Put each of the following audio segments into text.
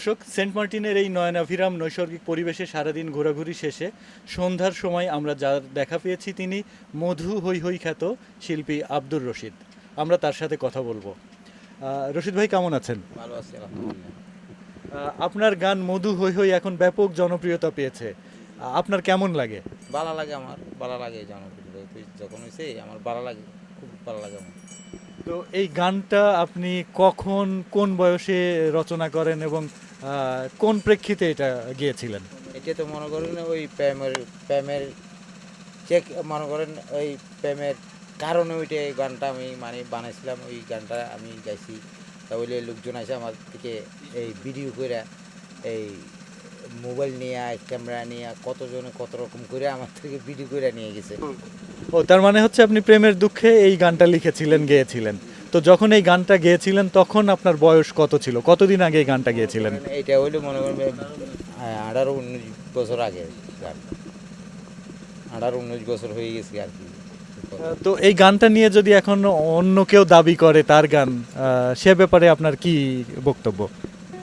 দর্শক সেন্ট মার্টিনের এই নয়নাভিরাম নৈসর্গিক পরিবেশে সারাদিন ঘোরাঘুরি শেষে সন্ধ্যার সময় আমরা যার দেখা পেয়েছি তিনি মধু হৈ হৈ খ্যাত শিল্পী আব্দুর রশিদ। আমরা তার সাথে কথা বলব। রশিদ ভাই কেমন আছেন? ভালো আছি আপনার গান মধু হৈ হৈ এখন ব্যাপক জনপ্রিয়তা পেয়েছে। আপনার কেমন লাগে? ভালো লাগে আমার ভালো লাগে জনপ্রিয় তুই যখন হয়েছে আমার ভালো লাগে খুব ভালো লাগে আমার। তো এই গানটা আপনি কখন কোন বয়সে রচনা করেন এবং কোন প্রেক্ষিতে এটা গিয়েছিলেন? এটা তো মনে করেন ওই প্রেমের প্রেমের চেক মনে করেন ওই প্রেমের কারণে ওইটা এই গানটা আমি মানে বানাইছিলাম ওই গানটা আমি গাইছি। তাহলে লোকজন আছে আমার থেকে এই ভিডিও করে এই মোবাইল নিয়ে ক্যামেরা নিয়ে কতজনে কত রকম করে আমার থেকে ভিডিও করে নিয়ে গেছে। ও তার মানে হচ্ছে আপনি প্রেমের দুঃখে এই গানটা লিখেছিলেন গেয়েছিলেন। তো যখন এই গানটা গেয়েছিলেন তখন আপনার বয়স কত ছিল? কতদিন আগে এই গানটা গেয়েছিলেন? এইটা হইল মনে করেন হ্যাঁ, আঠারো উনিশ বছর আগে গান। আঠারো উনিশ বছর হয়ে গেছে আর কি। তো এই গানটা নিয়ে যদি এখন অন্য কেউ দাবি করে তার গান সে ব্যাপারে আপনার কি বক্তব্য?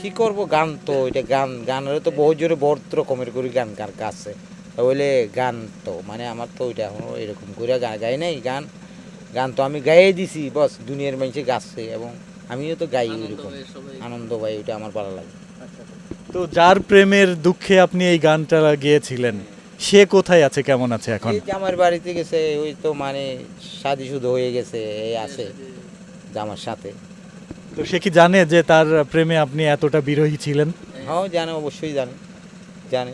কি করব গান তো এটা গান গানের তো বহু জোরে বহুত রকমের করে গান গান গাছে তাহলে গান তো মানে আমার তো ওইটা এখনও এরকম করে গান গাই নাই গান। গান তো আমি গাইয়ে দিছি বস দুনিয়ার মানুষে গাচ্ছে এবং আমিও তো গাই ওইরকম আনন্দ পাই ওইটা আমার ভালো লাগে। তো যার প্রেমের দুঃখে আপনি এই গানটা গেয়েছিলেন সে কোথায় আছে কেমন আছে এখন? এই জামার বাড়িতে গেছে ওই তো মানে শাদি শুধু হয়ে গেছে এই আছে জামার সাথে। তো সে কি জানে যে তার প্রেমে আপনি এতটা বিরহী ছিলেন? হ্যাঁ জানে অবশ্যই জানে জানে।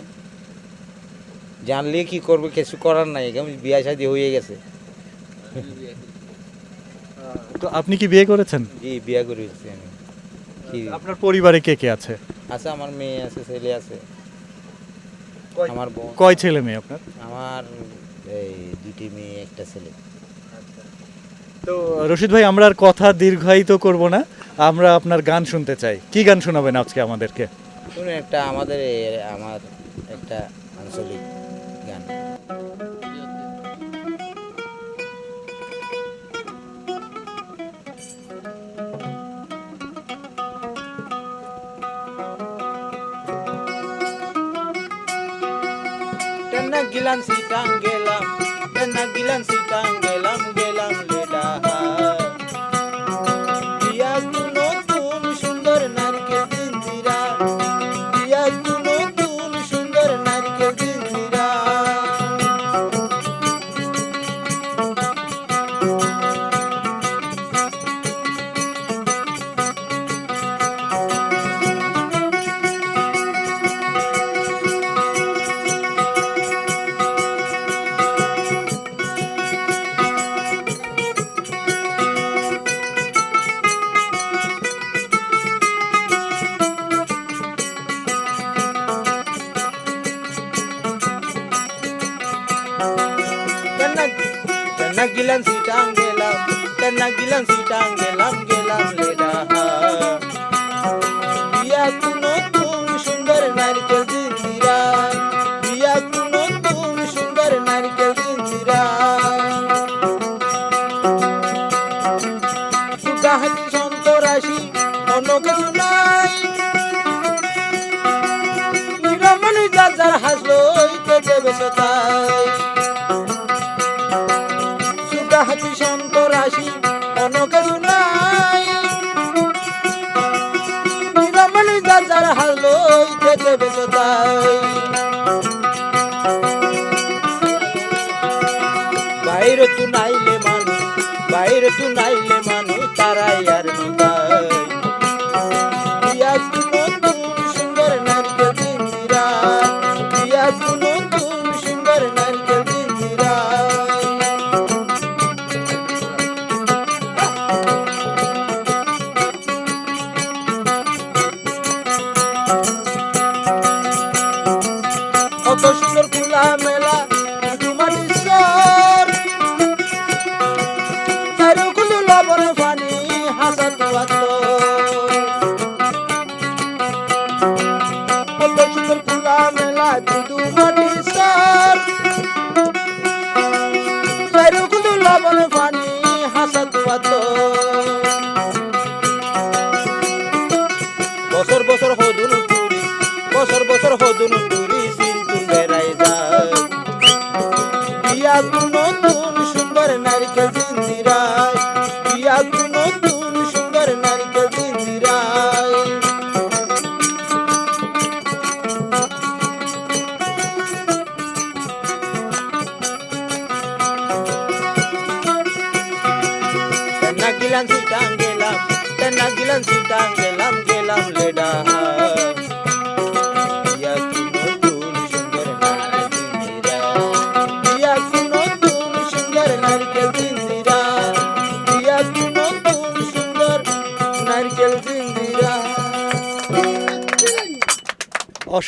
জানলে কি করবে কিছু করার নাই বিয়া শাদি হয়ে গেছে। তো আপনি কি বিয়ে করেছেন? জি বিয়ে করেছি আমি। কি? আপনার পরিবারে কে কে আছে? আছে আমার মেয়ে আছে ছেলে আছে। আমার বোন। কয় ছেলে মেয়ে আপনার? আমার এই দুটি মেয়ে একটা ছেলে। তো রশিদ ভাই আমরা আর কথা দীর্ঘায়িত করব না। আমরা আপনার গান শুনতে চাই। কি গান শোনাবেন আজকে আমাদেরকে? শুনুন একটা আমাদের আমার একটা আঞ্চলিক গান। nagilan si Kang dan nagilan si Kang kena gilan sitang gelam, kena gilan sitang gelam gelam লেডা দিয়া নতুন সুন্দর নারকেল দিন্দিরা দিয়া নতুন সুন্দর নারকেল দিন্দিরা সুটা হাতি সন্তরাশি অন্য কিছু নাই। নিরমণি যার যার হাসলো কেটে বেসো বাইরে তু নাইলে মানুষ তারাই আর নতাই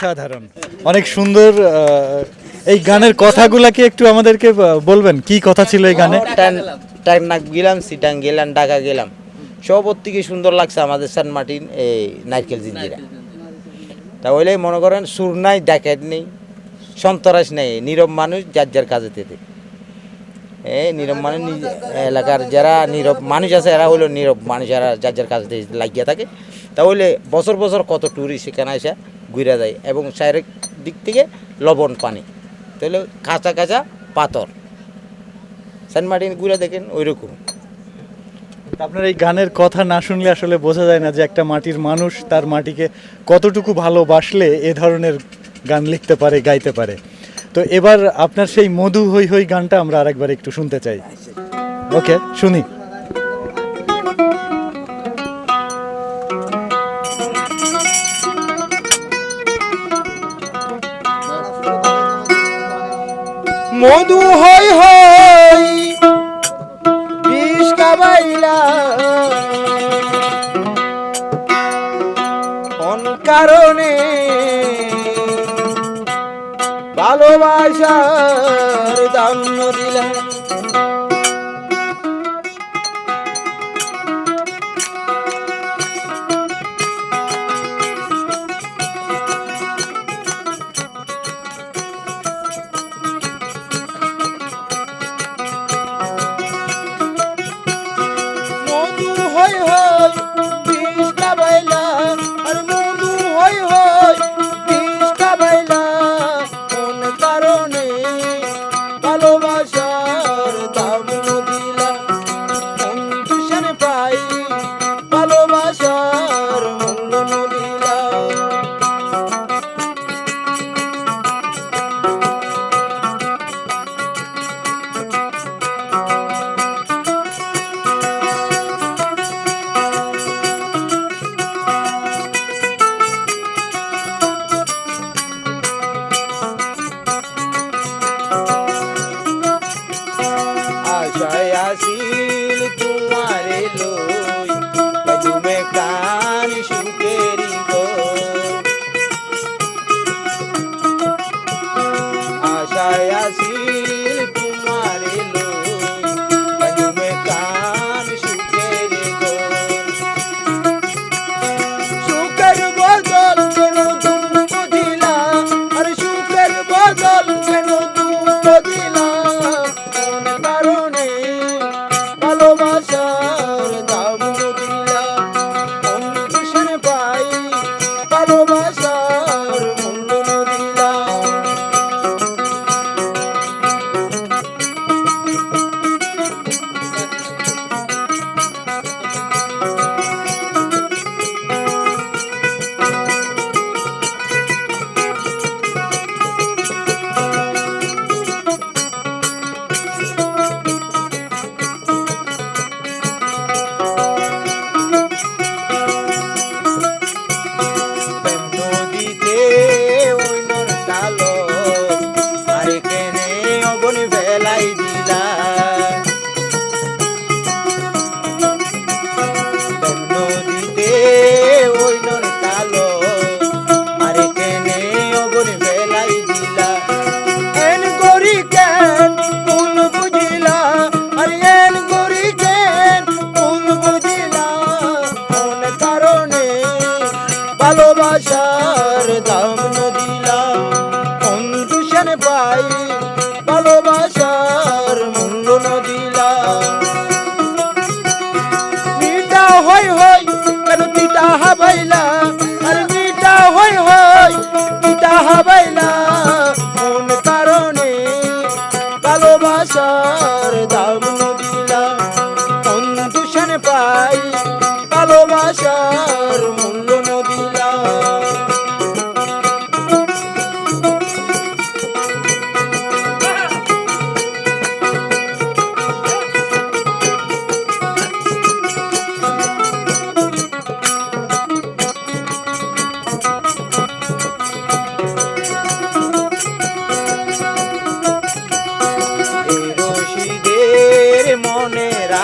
অসাধারণ। অনেক সুন্দর এই গানের কথাগুলা কি একটু আমাদেরকে বলবেন? কি কথা ছিল এই গানে? টাইম নাক গেলাম, সিটাং গেলাম, ঢাকা গেলাম। সব থেকে সুন্দর লাগছে আমাদের সান মাটিন এই নারকেল জিন্দিরা তাহলে মনে করেন, সুর নাই, ডাকাত নেই, সন্তরাস নেই, নীরব মানুষ যার যার কাজে তেতে এই নীরব মানুষ এলাকার যারা নীরব মানুষ আছে, এরা হলো নীরব মানুষ এরা যার যার কাজে লাগিয়ে থাকে। তাহলে বছর বছর কত ট্যুরিস্ট সেখানে এসে ঘুরে যায় এবং চারিক দিক থেকে লবণ পানি। তাহলে কাঁচা কাঁচা পাথর। সেন্ট মার্টিন ঘুরে দেখেন ওই রকম আপনার এই গানের কথা না শুনলে আসলে বোঝা যায় না যে একটা মাটির মানুষ তার মাটিকে কতটুকু ভালোবাসলে এ ধরনের গান লিখতে পারে গাইতে পারে। তো এবার আপনার সেই মধু হই হই গানটা আমরা আরেকবার একটু শুনতে চাই। ওকে শুনি। মধু হই হই কামাইলা কারণে ভালোবাসার ভালোবাসার দাম নদিলা অন্ধুষণ পাই ভালোবাসার মূল্য নদীলা হই হই, কেন হাবাইলা? আর মিটা হই হই হাবাইলা। কোন কারণে ভালোবাসার দাম নদিলা অন্ধুষণ পাই ভালোবাসার মূল্য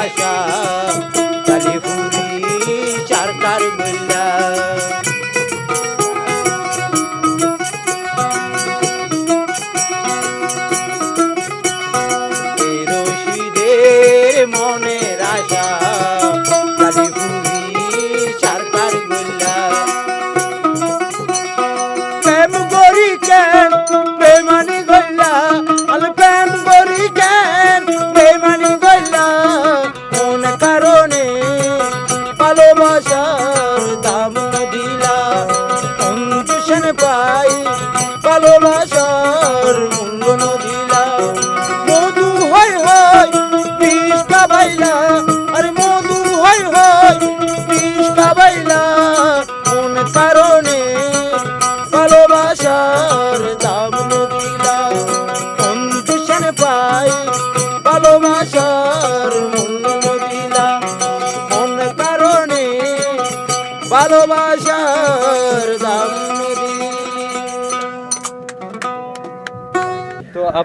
आशा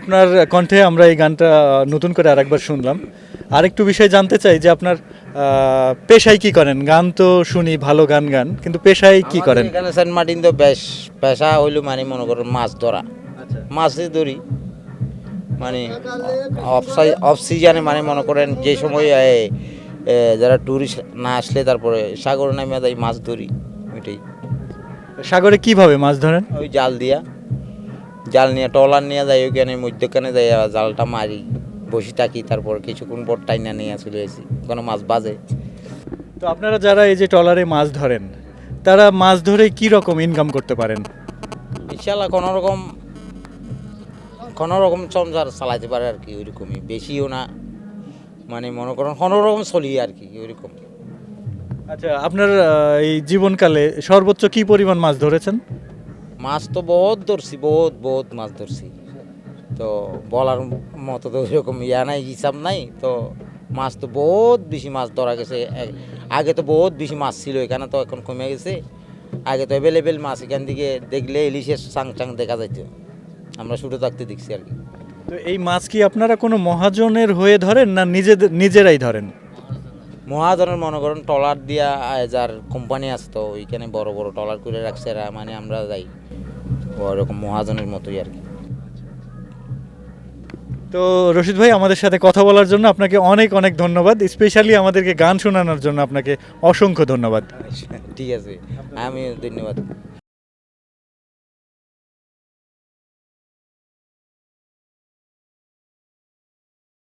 আপনার কণ্ঠে আমরা এই গানটা নতুন করে আরেকবার শুনলাম। আরেকটু বিষয় জানতে চাই যে আপনার পেশায় কি করেন? গান তো শুনি ভালো গান গান কিন্তু পেশায় কি করেন? এখানে সেন্ট মার্টিন তো বেশ পেশা হইল মানে মনে করেন মাছ ধরা। মাছই ধরি। মানে অফ সিজনে মানে মনে করেন যে সময় যারা ট্যুরিস্ট না আসলে তারপরে সাগরে নামে মাছ ধরি ওইটাই। সাগরে কীভাবে মাছ ধরেন? ওই জাল দিয়া। জাল নিয়ে টলার নিয়ে যাই ওইখানে মধ্যখানে যাই জালটা মারি বসে থাকি তারপর কিছুক্ষণ পর টাইনা নিয়ে চলে আসি। কোনো মাছ বাজে। তো আপনারা যারা এই যে ট্রলারে মাছ ধরেন তারা মাছ ধরে কি রকম ইনকাম করতে পারেন? ইনশাল্লাহ কোনো রকম কোনো রকম সংসার চালাইতে পারে আর কি ওইরকমই। বেশিও না। মানে মনে করেন কোনো রকম চলি আর কি ওইরকম। আচ্ছা আপনার এই জীবনকালে সর্বোচ্চ কি পরিমাণ মাছ ধরেছেন? মাছ তো বহুত ধরছি বহুত বহুত মাছ ধরছি। তো বলার মতো তো ওইরকম ইয়া নাই হিসাব নাই। তো মাছ তো বহুত বেশি মাছ ধরা গেছে। আগে তো বহুত বেশি মাছ ছিল এখানে তো এখন কমে গেছে। আগে তো অ্যাভেলেবেল মাছ এখান থেকে দেখলে ইলিশের চাং চাং দেখা যাইত। আমরা শুরু থাকতে দেখছি আর কি। তো এই মাছ কি আপনারা কোনো মহাজনের হয়ে ধরেন না নিজেদের নিজেরাই ধরেন? মহাজনের মনে করেন টলার দিয়া যার কোম্পানি আছে তো ওইখানে বড় বড় টলার করে রাখছে মানে আমরা যাই। ওরকম মহাজনের মতোই আর কি। তো রশিদ ভাই আমাদের সাথে কথা বলার জন্য আপনাকে অনেক অনেক ধন্যবাদ স্পেশালি আমাদেরকে গান শোনানোর জন্য আপনাকে অসংখ্য ধন্যবাদ। ঠিক আছে আমি ধন্যবাদ।